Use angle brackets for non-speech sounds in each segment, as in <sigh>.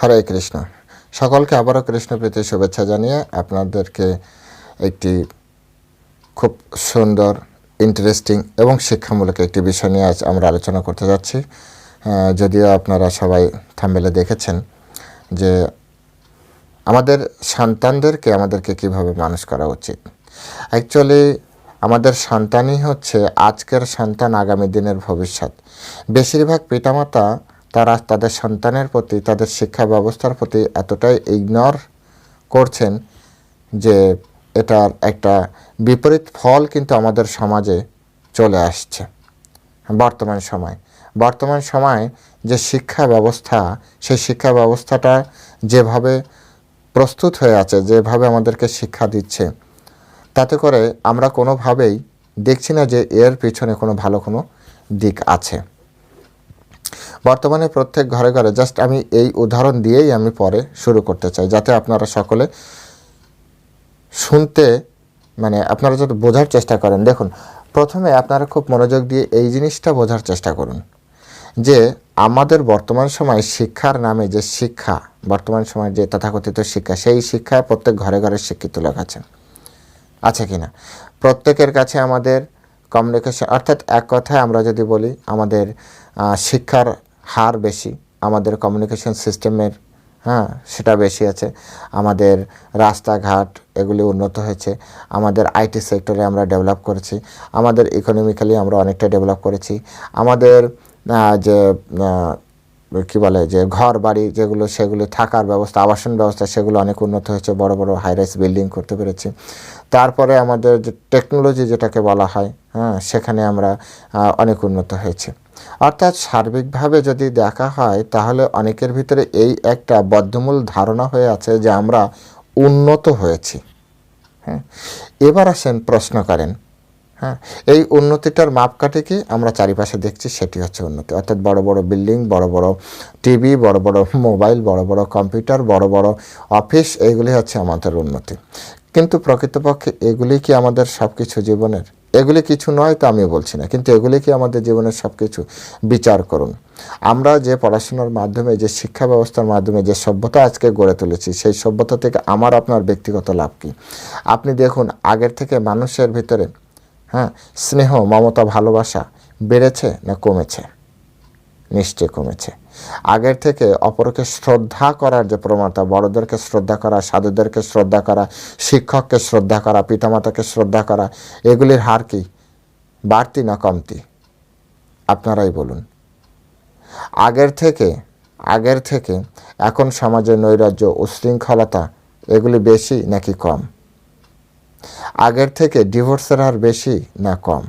হরে কৃষ্ণ। সকলকে আবারও কৃষ্ণ প্রীতি শুভেচ্ছা জানিয়ে আপনাদেরকে একটি খুব সুন্দর ইন্টারেস্টিং এবং শিক্ষামূলক একটি বিষয় নিয়ে আজ আমরা আলোচনা করতে যাচ্ছি। যদিও আপনারা সবাই থাম্বেলে দেখেছেন যে আমাদের সন্তানদেরকে আমাদেরকে কীভাবে মানুষ করা উচিত। অ্যাকচুয়ালি আমাদের সন্তানই হচ্ছে আজকের সন্তান আগামী দিনের ভবিষ্যৎ। বেশিরভাগ পিতামাতা তারা তাদের সন্তানের প্রতি, তাদের শিক্ষা ব্যবস্থার প্রতি এতটাই ইগনোর করছেন যে এটার একটা বিপরীত ফল কিন্তু আমাদের সমাজে চলে আসছে বর্তমান সময়। বর্তমান সময় যে শিক্ষা ব্যবস্থা সেই শিক্ষা ব্যবস্থাটা যেভাবে প্রস্তুত হয়ে আছে, যেভাবে আমাদেরকে শিক্ষা দিচ্ছে, তাতে করে আমরা কোনোভাবেই দেখছি না যে এর পিছনে কোনো ভালো কোনো দিক আছে। বর্তমানে প্রত্যেক ঘরে ঘরে জাস্ট আমি এই উদাহরণ দিয়েই আমি পরে শুরু করতে চাই, যাতে আপনারা সকলে শুনতে মানে আপনারা যদি বোঝার চেষ্টা করেন। দেখুন, প্রথমে আপনারা খুব মনোযোগ দিয়ে এই জিনিসটা বোঝার চেষ্টা করুন, যে আমাদের বর্তমান সময় শিক্ষার নামে যে শিক্ষা, বর্তমান সময় যে তথাকথিত শিক্ষা, সেই শিক্ষায় প্রত্যেক ঘরে ঘরে শিক্ষিত লোক আছেন। আছে কি না প্রত্যেকের কাছে আমাদের কমিউনিকেশন অর্থাৎ এক কথায় আমরা যদি বলি, আমাদের শিক্ষার হার বেশি। আমাদের কমিউনিকেশন সিস্টেমের হ্যাঁ সেটা বেশি আছে। আমাদের রাস্তাঘাট এগুলি উন্নত হয়েছে। আমাদের আইটি সেক্টরে আমরা ডেভেলপ করেছি। আমাদের ইকোনমিক্যালি আমরা অনেকটা ডেভেলপ করেছি। আমাদের যে কি বলে, যে ঘর বাড়ি যেগুলো, সেগুলো থাকার ব্যবস্থা, আবাসন ব্যবস্থা, সেগুলো অনেক উন্নত হয়েছে। বড় বড় হাইরাইস বিল্ডিং করতে পেরেছি। তারপরে আমাদের যে টেকনোলজি যেটাকে বলা হয় হ্যাঁ সেখানে আমরা অনেক উন্নত হয়েছে। অর্থাৎ সার্বিকভাবে যদি দেখা হয়, তাহলে অনেকের ভিতরে এই একটা বদ্ধমূল ধারণা হয়ে আছে যে আমরা উন্নত হয়েছি। হ্যাঁ এবার আসেন প্রশ্ন করেন। হ্যাঁ এই উন্নতিটার মাপকাঠি কি? আমরা চারিপাশে দেখছি সেটি হচ্ছে উন্নতি। অর্থাৎ বড় বড় বিল্ডিং, বড় বড় টিভি, বড় বড় মোবাইল, বড় বড় কম্পিউটার, বড় বড় অফিস, এগুলি হচ্ছে আমাদের উন্নতি। কিন্তু প্রকৃতপক্ষে এগুলি কি আমাদের সব কিছু জীবনের? এগুলি কিছু নয় তা আমি বলছি না। কিন্তু এগুলি কি আমাদের জীবনের সব কিছু বিচার করুন। আমরা যে পড়াশোনার মাধ্যমে, যে শিক্ষা ব্যবস্থার মাধ্যমে, যে সভ্যতা আজকে গড়ে তুলেছি, সেই সভ্যতা থেকে আমার আপনার ব্যক্তিগত লাভ কি? আপনি দেখুন, আগের থেকে মানুষের ভিতরে হ্যাঁ স্নেহ, মমতা ভালোবাসা বেড়েছে না কমেছে? নিশ্চয় কমেছে। আগের থেকে অপরকে শ্রদ্ধা করার যে প্রবণতা, বড়দেরকে শ্রদ্ধা করা, সাধুদেরকে শ্রদ্ধা করা, শিক্ষককে শ্রদ্ধা করা, পিতামাতাকে শ্রদ্ধা করা, এগুলির হার কি? বাড়তি না কমতি? আপনারাই বলুন। আগের থেকে আগের থেকে এখন সমাজের নৈরাজ্য, উশৃঙ্খলতা, এগুলি বেশি নাকি কম? আগের থেকে ডিভোর্সের হার বেশি না কম?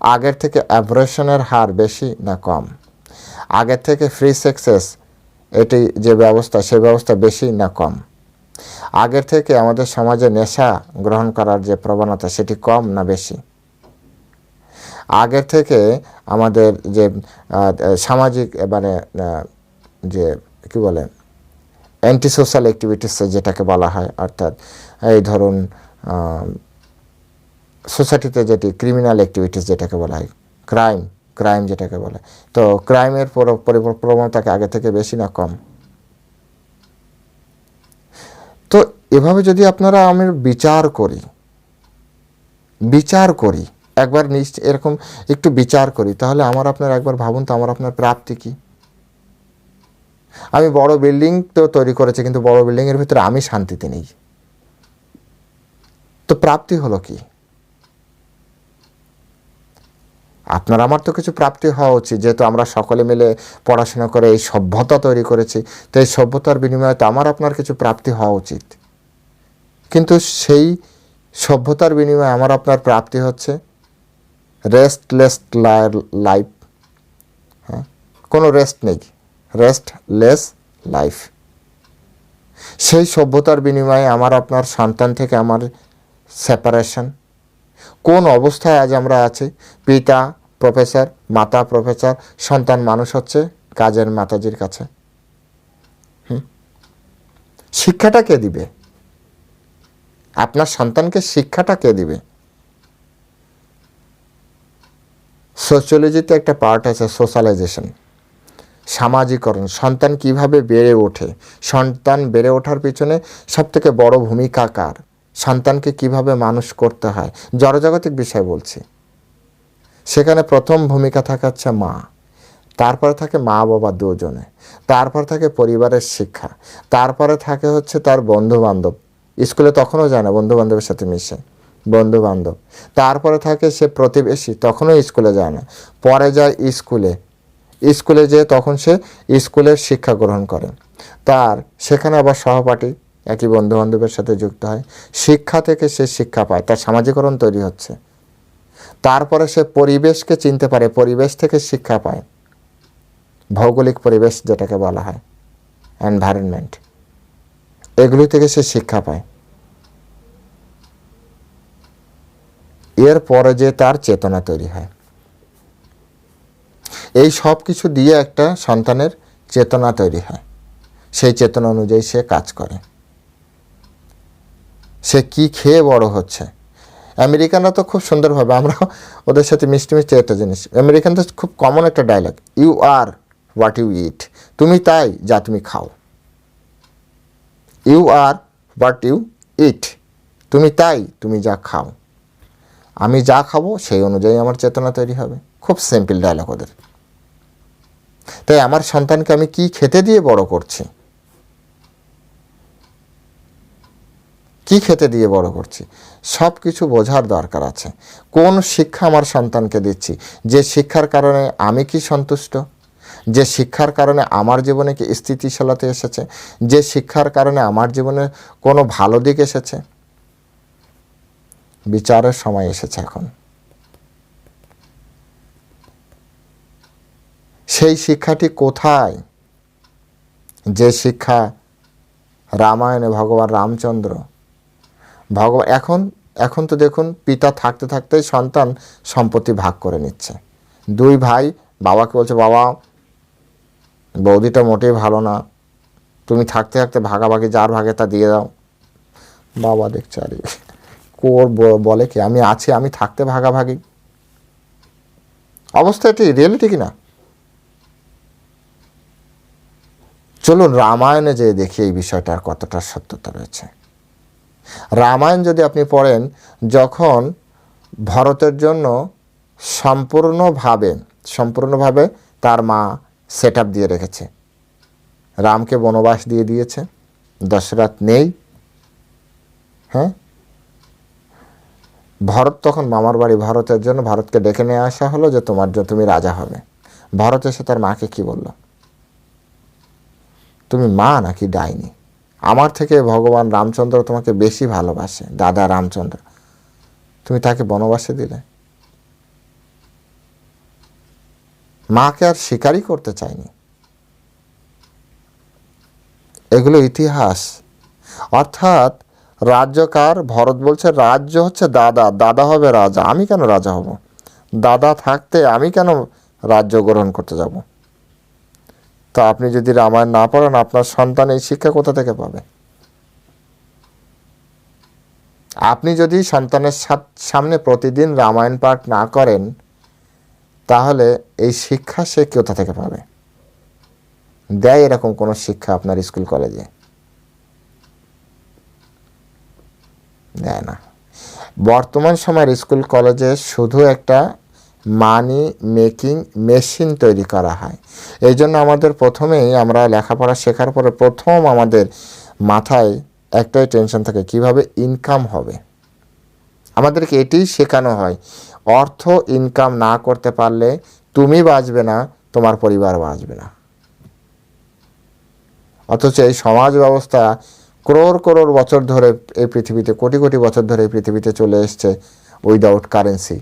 আগের থেকে অ্যাব্রেশনের হার বেশি না কম? আগের থেকে ফ্রি সেক্সেস এটি যে ব্যবস্থা, সে ব্যবস্থা বেশি না কম? আগের থেকে আমাদের সমাজে নেশা গ্রহণ করার যে প্রবণতা, সেটি কম না বেশি? আগের থেকে আমাদের যে সামাজিক মানে যে, কি বলে অ্যান্টি সোশ্যাল অ্যাক্টিভিটিস যেটাকে বলা হয়, অর্থাৎ এই ধরুন সোসাইটিতে যেটি ক্রিমিনাল অ্যাক্টিভিটিস যেটাকে বলা হয় ক্রাইম ক্রাইম যেটাকে বলে। তো ক্রাইমের প্রবণতাকে আগে থেকে বেশি না কম। তো এভাবে যদি আপনারা আমি বিচার করি বিচার করি, একবার নিশ্চয় এরকম একটু বিচার করি, তাহলে আমার আপনার একবার ভাবুন তো আমার আপনার প্রাপ্তি কি? আমি বড় বিল্ডিং তো তৈরি করেছি, কিন্তু বড় বিল্ডিংয়ের ভিতরে আমি শান্তিতে নেই। তো প্রাপ্তি হলো কি? আপনার আমার তো কিছু প্রাপ্তি হওয়া উচিত, যেহেতু আমরা সকলে মিলে পড়াশোনা করে এই সভ্যতা তৈরি করেছি, তো এই সভ্যতার বিনিময়ে তো আমার আপনার কিছু প্রাপ্তি হওয়া উচিত। কিন্তু সেই সভ্যতার বিনিময়ে আমার আপনার প্রাপ্তি হচ্ছে রেস্টলেস লাইফ হ্যাঁ কোনো রেস্ট নেই রেস্টলেস লাইফ সেই সভ্যতার বিনিময়ে আমার আপনার সন্তান থেকে আমার সেপারেশন কোন অবস্থায় আজ আমরা আছি? পিতা প্রফেসর, মাতা প্রফেসর, সন্তান মানুষ হচ্ছে কাজের মাতাজির কাছে? শিক্ষাটা কে দিবে? আপনার সন্তানকে শিক্ষাটা কে দিবে? সোশ্যোলজিতে একটা পার্ট আছে সোশ্যালাইজেশন সামাজিকরণ, সন্তান কীভাবে বেড়ে ওঠে? সন্তান বেড়ে ওঠার পিছনে সবথেকে বড় ভূমিকা কার? সন্তানকে কীভাবে মানুষ করতে হয়? জড়জাগতিক বিষয় বলছি। সেখানে প্রথম ভূমিকা থাকে হচ্ছে মা। তারপরে থাকে মা, বাবা দুজনে। তারপর থাকে পরিবারের শিক্ষা। তারপরে থাকে হচ্ছে তার বন্ধু বান্ধব স্কুলে তখনও যায় না বন্ধু বান্ধবের সাথে মিশে। বন্ধু বান্ধব তারপরে থাকে সে প্রতিবেশী, তখনও স্কুলে যায় না। পরে যায় স্কুলে। স্কুলে যেয়ে তখন সে স্কুলের শিক্ষা গ্রহণ করে। তার সেখানে আবার সহপাঠী, একই বন্ধু বান্ধবের সাথে যুক্ত হয়। শিক্ষা থেকে সে শিক্ষা পায়। তার সামাজিকরণ তৈরি হচ্ছে। তারপরে সে পরিবেশকে চিনতে পারে, পরিবেশ থেকে শিক্ষা পায়। ভৌগোলিক পরিবেশ যেটাকে বলা হয় এনভায়রনমেন্ট এগুলি থেকে সে শিক্ষা পায়। এর পরে যে তার চেতনা তৈরি হয়। এই সব কিছু দিয়ে একটা সন্তানের চেতনা তৈরি হয়। সেই চেতনা অনুযায়ী সে কাজ করে। সে কি খেয়ে বড় হচ্ছে? আমেরিকানরা তো খুব সুন্দরভাবে, আমরা ওদের সাথে মিষ্টি মিষ্টি একটা জিনিস। আমেরিকান তো খুব কমন একটা dialogue you are what you eat তুমি তাই যা তুমি খাও। You are what you eat তুমি তাই তুমি যা খাও। আমি যা খাব সেই অনুযায়ী আমার চেতনা তৈরি হবে। খুব সিম্পল ডায়লগ ওদের। তাই আমার সন্তানকে আমি কি খেতে দিয়ে বড় করছি? কি খেতে দিয়ে বড় করছি? সব কিছু বোঝার দরকার আছে। কোন শিক্ষা আমার সন্তানকে দিচ্ছি? যে শিক্ষার কারণে আমি কি সন্তুষ্ট? যে শিক্ষার কারণে আমার জীবনে কি স্থিতিশীলতা এসেছে? যে শিক্ষার কারণে আমার জীবনে কোনো ভালো দিক এসেছে? বিচারের সময় এসেছে এখন। সেই শিক্ষাটি কোথায়? যে শিক্ষা রামায়ণে ভগবান রামচন্দ্র ভগবান, এখন এখন তো দেখুন পিতা থাকতে থাকতেই সন্তান সম্পত্তি ভাগ করে নিচ্ছে। দুই ভাই, বাবাকে বলছে, বাবা, বৌদিটা মোটেই ভালো না। তুমি থাকতে থাকতে ভাগাভাগি যার ভাগে তা দিয়ে দাও। বাবা দেখছে, আরে, কোর বলে কি, আমি আছি, আমি থাকতে ভাগাভাগি? অবস্থা এটি রিয়েলিটি কি না? চলুন রামায়ণে যে দেখি এই বিষয়টার কতটা সত্যতা রয়েছে। রামায়ণ যদি আপনি পড়েন, যখন ভরতের জন্য সম্পূর্ণভাবে সম্পূর্ণভাবে তার মা সেট দিয়ে রেখেছে। রামকে বনবাস দিয়ে দিয়েছে। দশরথ নেই। হ্যাঁ? ভরত তখন মামার বাড়ি, ভারতের জন্য ভারতকে ডেকে নিয়ে আসা হলো যে তোমার জন্য তুমি রাজা হবে। ভরত এসে তার মাকে কি বলল? তুমি মা নাকি ডাইনি? আমার থেকে ভগবান রামচন্দ্র তোমাকে বেশি ভালোবাসে, দাদা রামচন্দ্র। তুমি তাকে বনবাসে দিলে। মাকে আর শিকারই করতে চাইনি। এগুলো ইতিহাস। অর্থাৎ রাজ্যকার ভরত বলছে, রাজ্য হচ্ছে দাদা দাদা হবে রাজা, আমি কেন রাজা হব? দাদা থাকতে আমি কেন রাজ্য গ্রহণ করতে যাব? তা আপনি যদি রামায়ণ না পড়েন, আপনার সন্তান এই শিক্ষা কোথা থেকে পাবে? আপনি যদি সন্তানের সামনে প্রতিদিন রামায়ণ পাঠ না করেন, তাহলে এই শিক্ষা সে কোথা থেকে পাবে? দেয় এরকম কোনো শিক্ষা আপনার স্কুল কলেজে? দেয় না। বর্তমান সময়ের স্কুল কলেজে শুধু একটা মানি মেকিং মেশিন তৈরি করা হয়। এই জন্য আমাদের প্রথমেই আমরা লেখাপড়া শেখার পরে প্রথম আমাদের মাথায় একটাই টেনশন থাকে, কীভাবে ইনকাম হবে? আমাদেরকে এটাই শেখানো হয়, অর্থ ইনকাম না করতে পারলে তুমি বাঁচবে না, তোমার পরিবার বাঁচবে না। অথচ এই সমাজ ব্যবস্থা ক্রোড় ক্রোড় বছর ধরে এই পৃথিবীতে, কোটি কোটি বছর ধরে এই পৃথিবীতে চলে এসছে উইদাউট কারেন্সি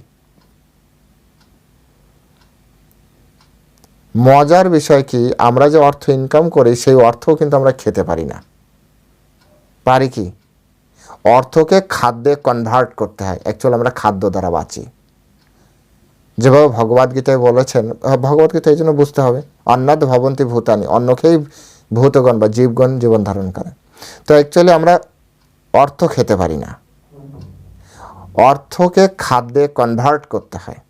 মজার বিষয় কি, আমরা যে অর্থ ইনকাম করি, সেই অর্থও কিন্তু আমরা খেতে পারি না। পারি কি? অর্থকে খাদ্যে কনভার্ট করতে হয়। অ্যাকচুয়ালি আমরা খাদ্য দ্বারা বাঁচি। যেভাবে ভগবদ গীতায় বলেছেন ভগবদ গীতা এই জন্য বুঝতে হবে, অন্নাদ ভবন্তী ভূতানি, অন্নকেই ভূতগণ বা জীবগণ জীবন ধারণ করে। তো অ্যাকচুয়ালি আমরা অর্থ খেতে পারি না। অর্থকে খাদ্যে কনভার্ট করতে হয়।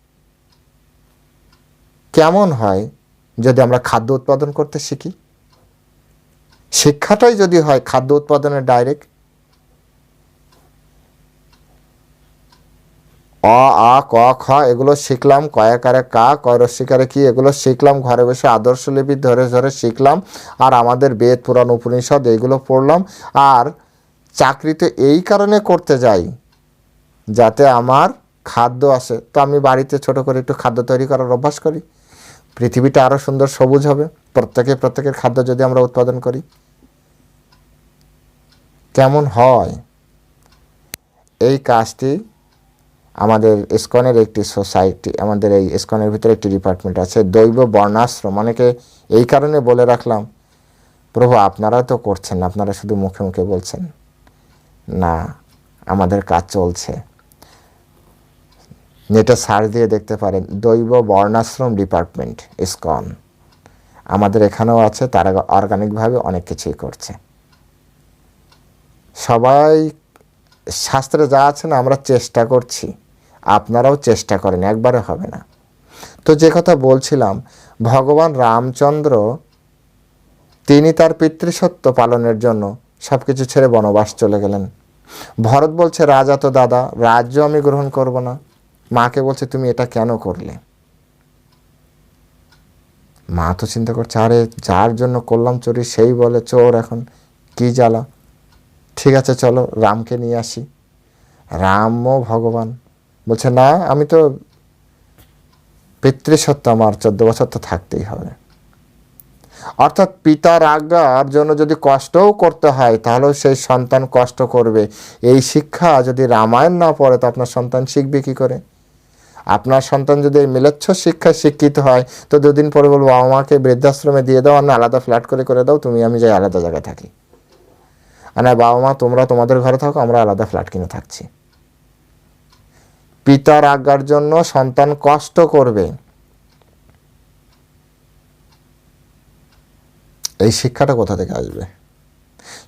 কেমন হয়? যদি আমরা খাদ্য উৎপাদন করতে শিখি। শিক্ষাটাই যদি হয় খাদ্য উৎপাদনের ডাইরেক্ট অ, আ, ক, খ, এগুলো শিখলাম কয়াকারে কা কয়রস্বীকারে কি, এগুলো শিখলাম, ঘরে বসে আদর্শ লিপি ধরে ধরে শিখলাম, আর আমাদের বেদ, পুরাণ, উপনিষদ এইগুলো পড়লাম, আর চাকরিতে এই কারণে করতে যাই, যাতে আমার খাদ্য আসে। তো আমি বাড়িতে ছোট করে একটু খাদ্য তৈরি করার অভ্যাস করি। পৃথিবীটা আরও সুন্দর সবুজ হবে। প্রত্যেকে প্রত্যেকের খাদ্য যদি আমরা উৎপাদন করি, কেমন হয়? এই কাজটি আমাদের ইস্কনের একটি সোসাইটি, আমাদের এই ইস্কনের ভিতরে একটি ডিপার্টমেন্ট আছে, দৈব বর্ণাশ্রম। অনেকে এই কারণে বলে রাখলাম, প্রভু, আপনারা তো করছেন আপনারা শুধু মুখে মুখে বলছেন। না, আমাদের কাজ চলছে। নেটে সার্চ দিয়ে দেখতে পারেন, দৈব বর্ণাশ্রম ডিপার্টমেন্ট, ইসকন। আমাদের এখানেও আছে, তারা অর্গানিকভাবে অনেক কিছুই করছে। সবাই, শাস্ত্রে যা আছে না, আমরা চেষ্টা করছি। আপনারাও চেষ্টা করেন একবারে হবে না। তো যে কথা বলছিলাম, ভগবান রামচন্দ্র, তিনি তার পিতৃসত্ব পালনের জন্য সব কিছু ছেড়ে বনবাস চলে গেলেন। ভরত বলছে, রাজা তো দাদা, রাজ্য আমি গ্রহণ করব না। মাকে বলছে, তুমি এটা কেন করলে? মা তো চিন্তা করছে, আরে, যার জন্য করলাম চুরি, সেই বলে, চোর এখন কি জ্বালা? ঠিক আছে, চলো, রামকে নিয়ে আসি। রামও ভগবান। বলছে, না, আমি তো পিতৃসত্য আমার চোদ্দ বছর তো থাকতেই হবে। অর্থাৎ পিতার আজ্ঞার জন্য যদি কষ্টও করতে হয়, তাহলেও সেই সন্তান কষ্ট করবে। এই শিক্ষা যদি রামায়ণ না পড়ে, তো আপনার সন্তান শিখবে কি করে? আপনার সন্তান যদি এই মিলেচ্ছ শিক্ষায় শিক্ষিত হয়, তো দুদিন পরে বলব, বাবা মাকে বৃদ্ধাশ্রমে দিয়ে দাও না আলাদা ফ্ল্যাট করে করে দাও, তুমি, আমি যাই আলাদা জায়গায় থাকি। আর বাবা মা, তোমরা তোমাদের ঘরে থাকো, আমরা আলাদা ফ্ল্যাট কিনে থাকছি। পিতার আজ্ঞার জন্য সন্তান কষ্ট করবে। এই শিক্ষাটা কোথা থেকে আসবে?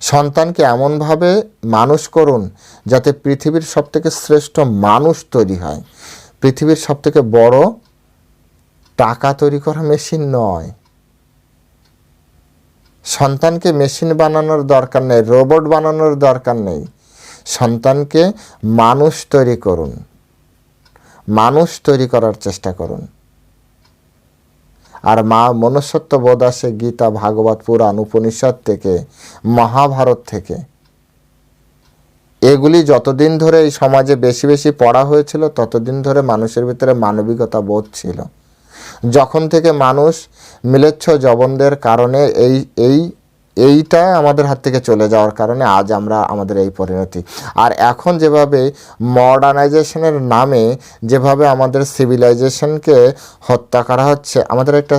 সন্তানকে এমনভাবে মানুষ করুন, যাতে পৃথিবীর সবথেকে শ্রেষ্ঠ মানুষ তৈরি হয়। পৃথিবীর সবথেকে বড় টাকা তৈরি করা মেশিন নয়। সন্তানকে মেশিন বানানোর দরকার নেই, রোবট বানানোর দরকার নেই। সন্তানকে মানুষ তৈরি করুন, মানুষ তৈরি করার চেষ্টা করুন। আর মা মনুষ্যত্ব বোধ আসে গীতা, ভাগবত, পুরাণ, উপনিষদ থেকে, মহাভারত থেকে। এগুলি যতদিন ধরে এই সমাজে বেশি বেশি পড়া হয়েছিল, ততদিন ধরে মানুষের ভিতরে মানবিকতা বোধ ছিল। যখন থেকে মানুষ মিলেচ্ছ জবনদের কারণে এই এই, এইটা আমাদের হাত থেকে চলে যাওয়ার কারণে আজ আমরা আমাদের এই পরিণতি। আর এখন যেভাবে মডার্নাইজেশনের নামে যেভাবে আমাদের সিভিলাইজেশনকে হত্যা করা হচ্ছে, আমাদের একটা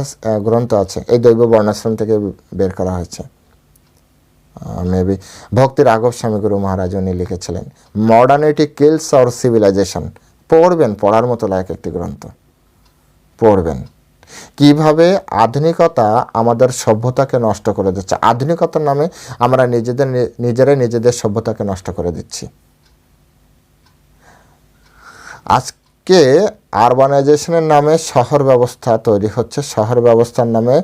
গ্রন্থ আছে, এই দৈব বর্ণাশ্রম থেকে বের করা হয়েছে। মেবি ভক্তি রাঘব স্বামী গুরু মহারাজ উনি লিখেছিলেন মডার্নিটি কিলস অর সিভিলাইজেশন পড়বেন, পড়ার মতো লায়ক একটি গ্রন্থ। পড়বেন। কীভাবে আধুনিকতা আমাদের সভ্যতাকে নষ্ট করে দিচ্ছে? আধুনিকতার নামে আমরা নিজেদের, নিজেরাই নিজেদের সভ্যতাকে নষ্ট করে দিচ্ছি। আজকে আরবানাইজেশনের নামে শহর ব্যবস্থা তৈরি হচ্ছে। শহর ব্যবস্থার নামে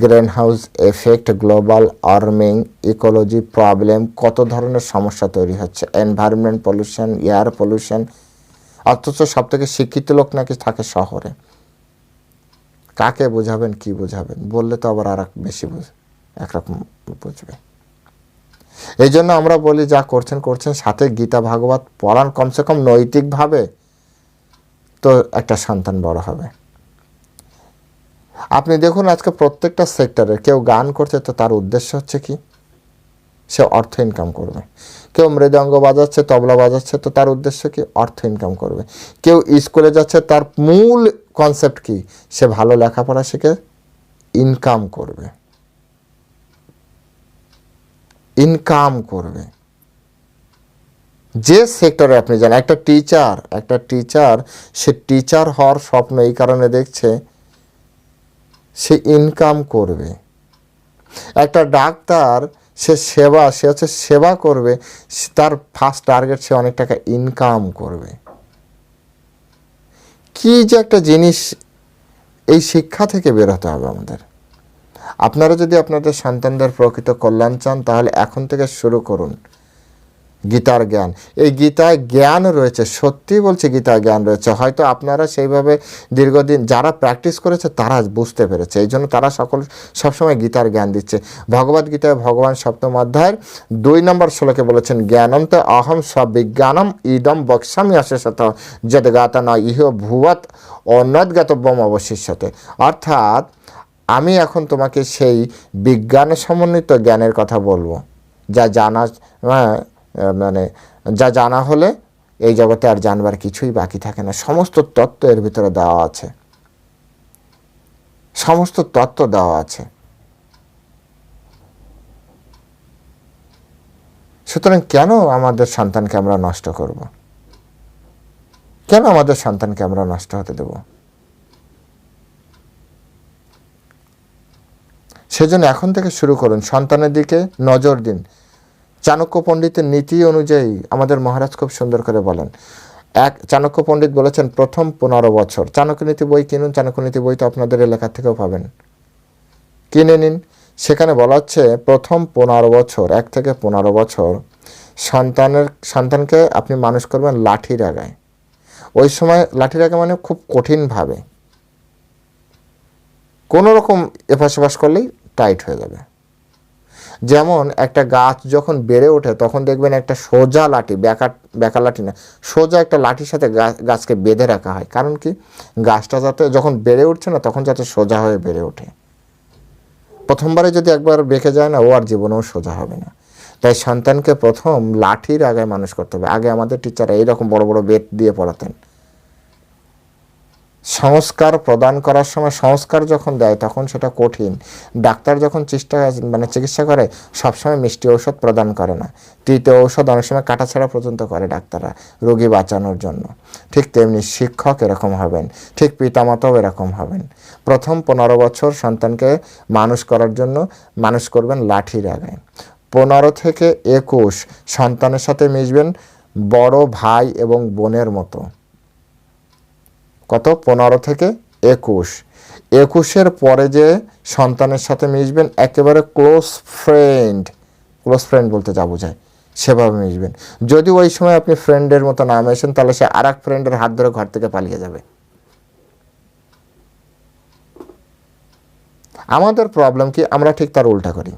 greenhouse effect global warming ecology problem কত ধরনের সমস্যা তৈরি হচ্ছে? এনভায়রনমেন্ট পলিউশন এয়ার পলিউশন অথচ সব থেকে শিক্ষিত লোক নাকি থাকে শহরে। কাকে বোঝাবেন, কি বোঝাবেন? বললে তো আবার আর বেশি একরকম বুঝবে। এই জন্য আমরা বলি যা করছেন করছেন, সাথে গীতা ভাগবত পড়ান। কমসে কম নৈতিকভাবে তো একটা সন্তান বড় হবে। আপনি দেখুন আজকে প্রত্যেকটা সেক্টরে কেউ গান করছে, তো তার উদ্দেশ্য হচ্ছে কি? সে অর্থ ইনকাম করবে। কেউ মৃদঙ্গ বাজাচ্ছে, তবলা বাজাচ্ছে, তো তার উদ্দেশ্য কি? অর্থ ইনকাম করবে। কেউ স্কুলে যাচ্ছে, তার মূল কনসেপ্ট কি? সে ভালো লেখাপড়া শিখে ইনকাম করবে। ইনকাম করবে। যে সেক্টরে আপনি যান, একটা টিচার একটা টিচার সে টিচার হওয়ার স্বপ্ন এই কারণে দেখছে সে ইনকাম করবে। একটা ডাক্তার, সে সেবা, সে হচ্ছে সেবা করবে তার ফার্স্ট টার্গেট সে অনেক টাকা ইনকাম করবে। কি যে একটা জিনিস এই শিক্ষা থেকে বেরোতে হবে আমাদের। আপনারা যদি আপনাদের সন্তানদের প্রকৃত কল্যাণ চান, তাহলে এখন থেকে শুরু করুন। গীতার জ্ঞান। এই গীতায় জ্ঞান রয়েছে সত্যি বলছে গীতায় জ্ঞান রয়েছে। হয়তো আপনারা সেইভাবে দীর্ঘদিন যারা প্র্যাকটিস করেছে তারা বুঝতে পেরেছে। এই জন্য তারা সকল সবসময় গীতার জ্ঞান দিচ্ছে। ভগবদ গীতায় ভগবান সপ্তম অধ্যায়ের দুই নম্বর শ্লোকে বলেছেন জ্ঞানম তো অহম সবিজ্ঞানম ইদম বক্সামি অশেষত যদগাতা ন ইহ ভুবত অন্যদগতব্যম অবশিষ্যতে। অর্থাৎ আমি এখন তোমাকে সেই বিজ্ঞান সমন্বিত জ্ঞানের কথা বলব। যা জানা হ্যাঁ, মানে যা জানা হলে এই জগতে আর জানবার কিছুই বাকি থাকে না। সমস্ত তত্ত্ব এর ভিতরে দেওয়া আছে। সমস্ত তত্ত্ব দেওয়া আছে। সুতরাং কেন আমাদের সন্তানকে আমরা নষ্ট করব? কেন আমাদের সন্তানকে আমরা নষ্ট হতে দেব? সেজন্য এখন থেকে শুরু করুন। সন্তানের দিকে নজর দিন। চাণক্য পণ্ডিতের নীতি অনুযায়ী আমাদের মহারাজ খুব সুন্দর করে বলেন। এক, চাণক্য পণ্ডিত বলেছেন, প্রথম পনেরো বছর। চাণক্য নীতি বই কিনুন, চাণক্য নীতি বই তো আপনাদের এলাকা থেকেও পাবেন। কিনে নিন। সেখানে বলা হচ্ছে, প্রথম পনেরো বছর, এক থেকে পনেরো বছর সন্তানের, সন্তানকে আপনি মানুষ করবেন লাঠির আগায় ওই সময় লাঠির আগে মানে খুব কঠিনভাবে। কোনো রকম এপাশ করলেই টাইট হয়ে যাবে। যেমন একটা গাছ যখন বেড়ে ওঠে, তখন দেখবেন একটা সোজা লাঠি, বেকা বেকা লাঠি না, সোজা একটা লাঠির সাথে গাছকে বেঁধে রাখা হয়। কারণ কি? গাছটা যাতে যখন বেড়ে উঠছে না, তখন যাতে সোজা হয়ে বেড়ে ওঠে। প্রথমবারে যদি একবার বেঁকে যায় না, ও আর জীবনেও সোজা হবে না। তাই সন্তানকে প্রথম লাঠির আগে মানুষ করতে হবে। আগে আমাদের টিচাররা এইরকম বড় বড় বেত দিয়ে পড়াতেন। সংস্কার প্রদান করার সময় সংস্কার যখন দেয়, তখন সেটা কঠিন। ডাক্তার যখন চেষ্টা মানে চিকিৎসা করে, সবসময় মিষ্টি ঔষধ প্রদান করে না। তৃতীয় ঔষধ অনেক সময় কাটাছাড়া পর্যন্ত করে ডাক্তাররা, রোগী বাঁচানোর জন্য। ঠিক তেমনি শিক্ষক এরকম হবেন, ঠিক পিতামাতাও এরকম হবেন। প্রথম পনেরো বছর সন্তানকে মানুষ করার জন্য মানুষ করবেন লাঠির আগে পনেরো থেকে একুশ সন্তানের সাথে মিশবেন বড় ভাই এবং বোনের মতো। কত? পনেরো থেকে একুশ। একুশের পরে যে সন্তানের সাথে মিশবেন, একেবারে ক্লোজ ফ্রেন্ড ক্লোজ ফ্রেন্ড বলতে যা বোঝায়, সেভাবে মিশবেন। যদি ওই সময় আপনি ফ্রেন্ডের মতো না মেশেন, তাহলে সে আর এক ফ্রেন্ডের হাত ধরে ঘর থেকে পালিয়ে যাবে। আমাদের প্রবলেম কি? আমরা ঠিক তার উল্টা করি।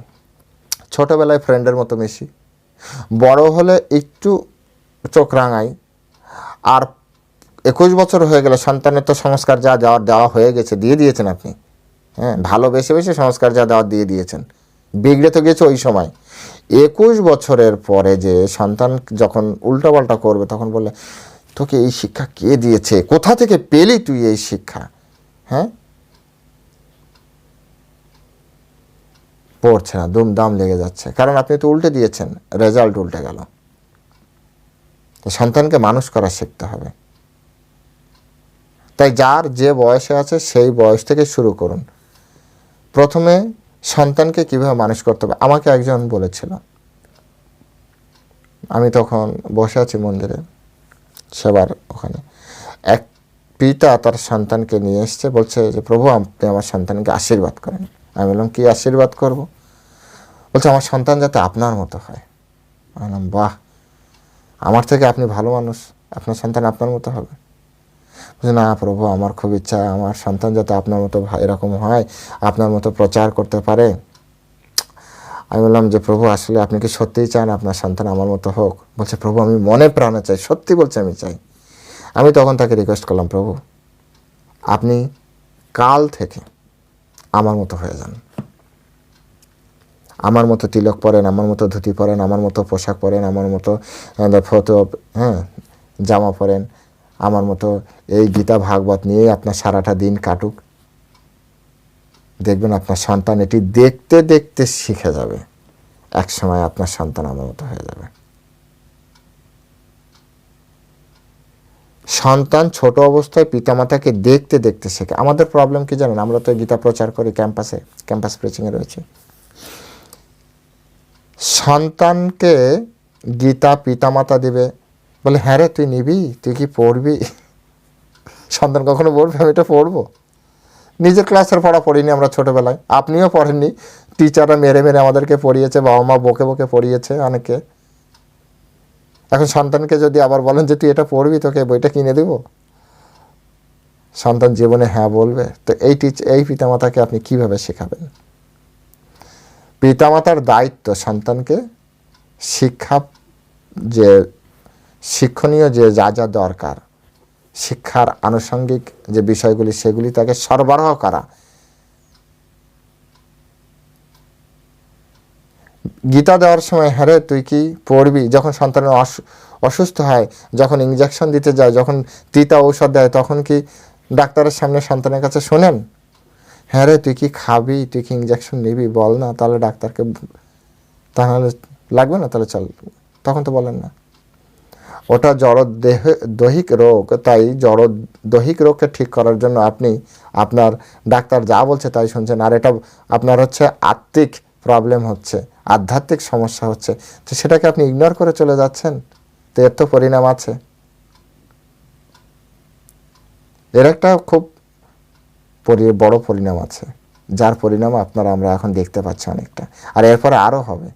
ছোটোবেলায় ফ্রেন্ডের মতো মিশি। বড় হলে একটু চোখ রাঙাই। আর একুশ বছর হয়ে গেলে, সন্তানের তো সংস্কার যা দেওয়ার দেওয়া হয়ে গেছে, দিয়ে দিয়েছেন আপনি। হ্যাঁ ভালো বেশি সংস্কার যা দেওয়ার দিয়ে দিয়েছেন। বিগড়ে তো গেছে ওই সময়। একুশ বছরের পরে যে সন্তান যখন উল্টাপাল্টা করবে, তখন বললে, তোকে এই শিক্ষা কে দিয়েছে? কোথা থেকে পেলি তুই এই শিক্ষা? হ্যাঁ? পড়ছে না, দুমদাম লেগে যাচ্ছে। কারণ আপনি তো উল্টে দিয়েছেন রেজাল্ট উল্টে গেল। সন্তানকে মানুষ করা শিখতে হবে। তাই যার যে বয়সে আছে সেই বয়স থেকে শুরু করুন। প্রথমে সন্তানকে কীভাবে মানুষ করতে হবে? আমাকে একজন বলেছিল। আমি তখন বসে আছি মন্দিরে, সেবার ওখানে। এক পিতা তার সন্তানকে নিয়ে এসছে, বলছে যে, প্রভু, আপনি আমার সন্তানকে আশীর্বাদ করেন। আমি বললাম, কী আশীর্বাদ করব? বলছে, আমার সন্তান যাতে আপনার মতো হয়। আমি বললাম, বাহ! আমার থেকে আপনি ভালো মানুষ। আপনার সন্তান আপনার মতো হবে। বলছে না প্রভু, আমার খুব ইচ্ছা, আমার সন্তান যাতে আপনার মতো এরকম হয়, আপনার মতো প্রচার করতে পারে। আমি বললাম যে, প্রভু, আসলে আপনি কি সত্যিই চান আপনার সন্তান আমার মতো হোক? বলছে, প্রভু, আমি মনে প্রাণে চাই, সত্যি বলছে আমি চাই। আমি তখন তাকে রিকোয়েস্ট করলাম, প্রভু, আপনি কাল থেকে আমার মতো হয়ে যান। আমার মতো তিলক পরেন, আমার মতো ধুতি পরেন, আমার মতো পোশাক পরেন, আমার মতো ফটো হ্যাঁ জামা পরেন আমার মতো এই গীতা ভাগবত নিয়েই আপনার সারাটা দিন কাটুক। দেখবেন আপনার সন্তান এটি দেখতে দেখতে শিখে যাবে। এক সময় আপনার সন্তান আমার মতো হয়ে যাবে। সন্তান ছোট অবস্থায় পিতামাতাকে দেখতে দেখতে শেখে। আমাদের প্রবলেম কি জানেন? আমরা তো গীতা প্রচার করি ক্যাম্পাসে ক্যাম্পাস প্রিচিংয়ে রয়েছে। সন্তানকে গীতা পিতামাতা দিবে বলে হ্যাঁ রে, তুই নিবি, তুই কি পড়বি? সন্তান কখনো পড়বে আমি এটা পড়ব। নিজের ক্লাসের পড়া পড়িনি আমরা ছোটোবেলায়। আপনিও পড়েননি। টিচাররা মেরে মেরে আমাদেরকে পড়িয়েছে, বাবা মা বকে বকে পড়িয়েছে অনেকে। এখন সন্তানকে যদি আবার বলেন যে, তুই এটা পড়বি, তোকে বইটা কিনে দেবো? সন্তান জীবনে হ্যাঁ বলবে। তো এই টিচ, এই পিতামাতাকে আপনি কীভাবে শেখাবেন? পিতামাতার দায়িত্ব সন্তানকে শিক্ষা যে শিক্ষণীয় যে যা যা দরকার, শিক্ষার আনুষঙ্গিক যে বিষয়গুলি, সেগুলি তাকে সরবরাহ করা। গীতা দেওয়ার সময় হ্যাঁ তুই কি পড়বি? যখন সন্তানের অসুস্থ হয়, যখন ইঞ্জেকশন দিতে যায়, যখন তিতা ঔষধ দেয়, তখন কি ডাক্তারের সামনে সন্তানের কাছে শোনেন? হ্যাঁ রে তুই কি খাবি? তুই কি ইঞ্জেকশন নিবি? বল না, তাহলে ডাক্তারকে তাহলে লাগবে না? তাহলে চল। তখন তো বলেন না। ওটা জড় দেহ, দৈহিক রোগ। তাই জড় দৈহিক রোগকে ঠিক করার জন্য আপনি আপনার ডাক্তার যা বলছে তাই শুনছেন। আর এটা আপনার হচ্ছে আত্মিক প্রবলেম হচ্ছে, আধ্যাত্মিক সমস্যা হচ্ছে। তো সেটাকে আপনি ইগনোর করে চলে যাচ্ছেন? তো এর তো পরিণাম আছে। এর একটা খুব বড় পরিণাম আছে, যার পরিণাম আপনারা, আমরা এখন দেখতে পাচ্ছি অনেকটা। আর এরপরে আরও হবে।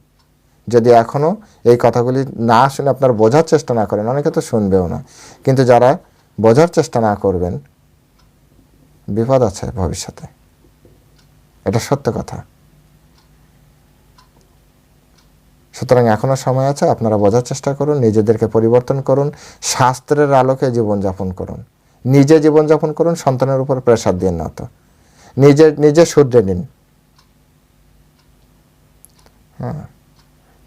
যদি এখনও এই কথাগুলি না শুনে আপনার বোঝার চেষ্টা না করেন, অনেকে তো শুনবেও না। কিন্তু যারা বোঝার চেষ্টা না করবেন, বিপদ আছে ভবিষ্যতে। এটা সত্য কথা। সুতরাং এখনও সময় আছে, আপনারা বোঝার চেষ্টা করুন, নিজেদেরকে পরিবর্তন করুন, শাস্ত্রের আলোকে জীবনযাপন করুন। নিজে জীবনযাপন করুন, সন্তানের উপর প্রেশার দিন না তো। নিজে নিজে শুধরে নিন। হ্যাঁ।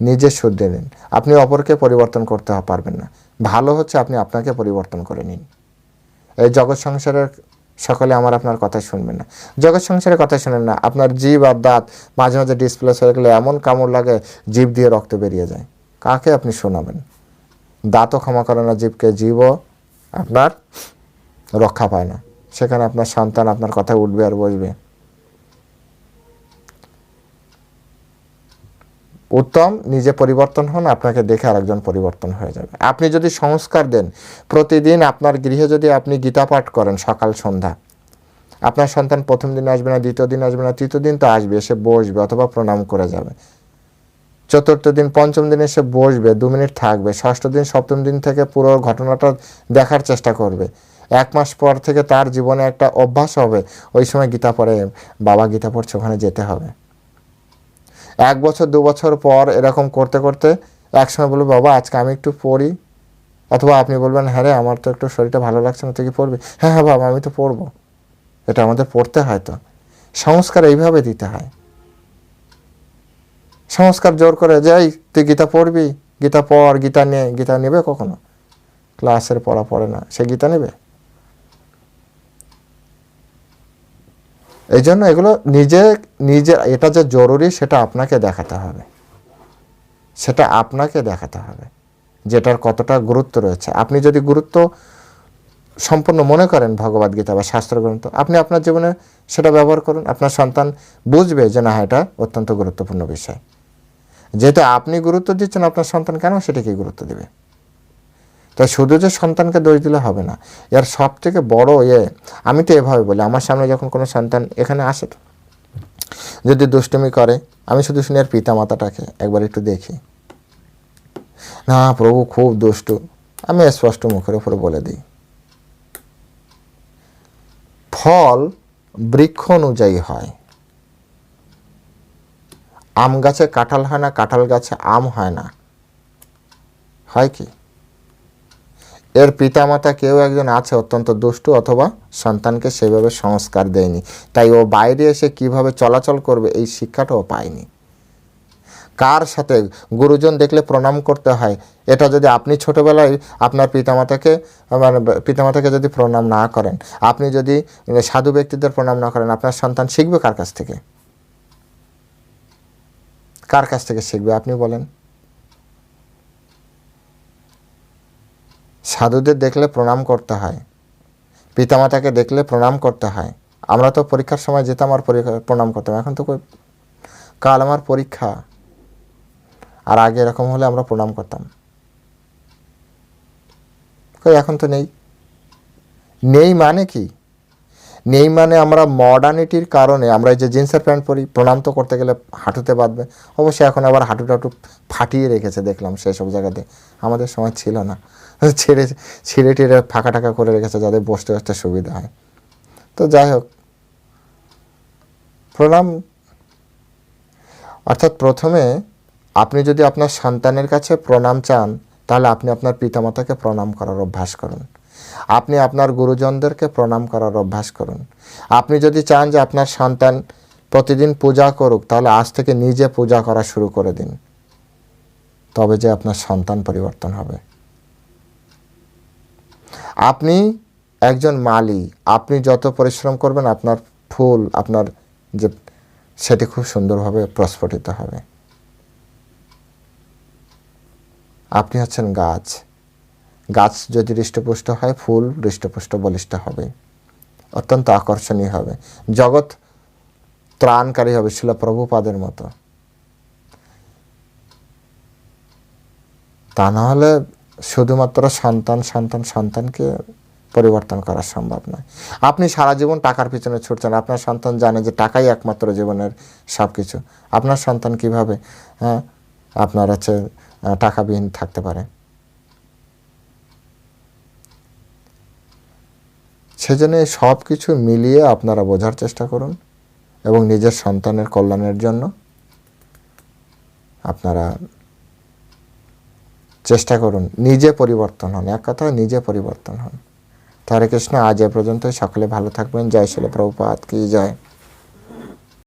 নিজে শুধরে নিন। আপনি অপরকে পরিবর্তন করতে পারবেন না। ভালো হচ্ছে আপনি আপনাকে পরিবর্তন করে নিন। এই জগৎ সংসারের সকলে আমার আপনার কথা শুনবেন না। জগৎ সংসারের কথা শুনেন না। আপনার জীব আর দাঁত মাঝে মাঝে ডিসপ্লেস হয়ে গেলে এমন কামড় লাগে জীব দিয়ে রক্ত বেরিয়ে যায়। কাকে আপনি শোনাবেন? দাঁতও ক্ষমা করে না জীবকে। জীবও আপনার রক্ষা পায় না। সেখানে আপনার সন্তান আপনার কথা উঠবে আর বসবে। উত্তম, নিজে পরিবর্তন হন, আপনাকে দেখে আরেকজন পরিবর্তন হয়ে যাবে। আপনি যদি সংস্কার দেন, প্রতিদিন আপনার গৃহে যদি আপনি গীতা পাঠ করেন সকাল, সন্ধ্যা, আপনার সন্তান প্রথম দিন আসবে না, দ্বিতীয় দিন আসবে না, তৃতীয় দিন তো আসবে, এসে বসবে অথবা প্রণাম করে যাবে। চতুর্থ দিন, পঞ্চম দিন এসে বসবে, দু মিনিট থাকবে, ষষ্ঠ দিন, সপ্তম দিন থেকে পুরো ঘটনাটা দেখার চেষ্টা করবে। এক মাস পর থেকে তার জীবনে একটা অভ্যাস হবে, ওই সময় গীতা পড়ে, বাবা গীতা পড়ছে, ওখানে যেতে হবে। এক বছর, দু বছর পর এরকম করতে করতে একসময় বলবে, বাবা, আজকে আমি একটু পড়ি। অথবা আপনি বলবেন হ্যাঁ রে, আমার তো একটু শরীরটা ভালো লাগছে, না, তুই কি পড়বি? হ্যাঁ হ্যাঁ বাবা, আমি তো পড়ব। এটা আমাদের পড়তে হয় তো। সংস্কার এইভাবে দিতে হয়। সংস্কার জোর করে যাই তুই গীতা পড়বি? গীতা পড়, গীতা নে। গীতা নেবে কখনো? ক্লাসের পড়া পড়ে না। সে গীতা নেবে? এই জন্য এগুলো নিজে নিজে, এটা যে জরুরি সেটা আপনাকে দেখাতে হবে। সেটা আপনাকে দেখাতে হবে যেটার কতটা গুরুত্ব রয়েছে। আপনি যদি গুরুত্ব সম্পূর্ণ মনে করেন ভগবদ গীতা বা শাস্ত্রগ্রন্থ আপনি আপনার জীবনে সেটা ব্যবহার করুন। আপনার সন্তান বুঝবে যে না, এটা অত্যন্ত গুরুত্বপূর্ণ বিষয়। যেহেতু আপনি গুরুত্ব দিচ্ছেন, আপনার সন্তান কেন সেটাকে গুরুত্ব দেবে? তাই শুধু যে সন্তানকে দোষ দিলে হবে না, এর সব থেকে বড় ইয়ে আমি তো এভাবে বলি, আমার সামনে যখন কোনো সন্তান এখানে আসে যদি দুষ্টুমি করে, আমি শুধু শুনি আর পিতা মাতাটাকে একবার একটু দেখি। না, প্রভু খুব দুষ্টু, আমি স্পষ্ট মুখের উপরে বলে দিই। ফল বৃক্ষ অনুযায়ী হয়। আম গাছে কাঁঠাল হয় না, কাঁঠাল গাছে আম হয় না। হয় কি? এর পিতামাতা কেউ একজন আছে অত্যন্ত দুষ্টু অথবা সন্তানকে সেভাবে সংস্কার দেয়নি। তাই ও বাইরে এসে কীভাবে চলাচল করবে এই শিক্ষাটাও পায়নি। কার সাথে গুরুজন দেখলে প্রণাম করতে হয়, এটা যদি আপনি ছোটবেলায় আপনার পিতামাতাকে মানে পিতামাতাকে যদি প্রণাম না করেন, আপনি যদি সাধু ব্যক্তিদের প্রণাম না করেন, আপনার সন্তান শিখবে কার কাছ থেকে? কার কাছ থেকে শিখবে আপনি বলেন। সাধুদের দেখলে প্রণাম করতে হয়। পিতামাতাকে দেখলে প্রণাম করতে হয়। আমরা তো পরীক্ষার সময় যেতাম আর পরীক্ষা প্রণাম করতাম। এখন তো কাল আমার পরীক্ষা। আর আগে এরকম হলে আমরা প্রণাম করতাম। এখন তো নেই। নেই মানে কি? নেই মানে আমরা মডার্নিটির কারণে আমরা যে জিন্সের প্যান্ট পরি প্রণাম তো করতে গেলে হাঁটুতে বাঁধবে। অবশ্যই এখন আবার হাঁটু টাটু ফাটিয়ে রেখেছে, দেখলাম সেই সব জায়গাতে। আমাদের সময় ছিল না। <laughs> ছেড়ে, ছিঁড়ে টিড়ে ফাঁকা টাকা করে রেখেছে যাদের বসতে বসতে সুবিধা হয়। তো যাই হোক। প্রণাম। অর্থাৎ প্রথমে আপনি যদি আপনার সন্তানের কাছে প্রণাম চান, তাহলে আপনি আপনার পিতামাতাকে প্রণাম করার অভ্যাস করুন। আপনি আপনার গুরুজনদেরকে প্রণাম করার অভ্যাস করুন। আপনি যদি চান যে আপনার সন্তান প্রতিদিন পূজা করুক, তাহলে আজ থেকে নিজে পূজা করা শুরু করে দিন। তবে যে আপনার সন্তান পরিবর্তন হবে। আপনি একজন মালি, আপনি যত পরিশ্রম করবেন, আপনার ফুল, আপনার যে, সেটি খুব সুন্দরভাবে প্রস্ফুটিত হবে। আপনি হচ্ছেন গাছ। গাছ যদি হৃষ্টপুষ্ট হয়, ফুল হৃষ্টপুষ্ট বলিষ্ঠ হবে। অত্যন্ত আকর্ষণীয় হবে। জগৎ ত্রাণকারী হবে ছিল প্রভুপাদের মতো। তা না হলে শুধুমাত্র সন্তান সন্তান, সন্তানকে পরিবর্তন করা সম্ভব নয়। আপনি সারা জীবন টাকার পিছনে ছুটছেন। আপনার সন্তান জানে যে টাকাই একমাত্র জীবনের সব কিছু আপনার সন্তান কীভাবে হ্যাঁ? আপনার হচ্ছে টাকাবিহীন থাকতে পারে। সেজন্য সব কিছু মিলিয়ে আপনারা বোঝার চেষ্টা করুন এবং নিজের সন্তানের কল্যাণের জন্য আপনারা চেষ্টা করুন, নিজে পরিবর্তন হন। এক কথা নিজে পরিবর্তন হন। হরে কৃষ্ণ, আজ এ পর্যন্ত সকলে ভালো থাকবেন। জয় শিল প্রভুপাত কি জয়।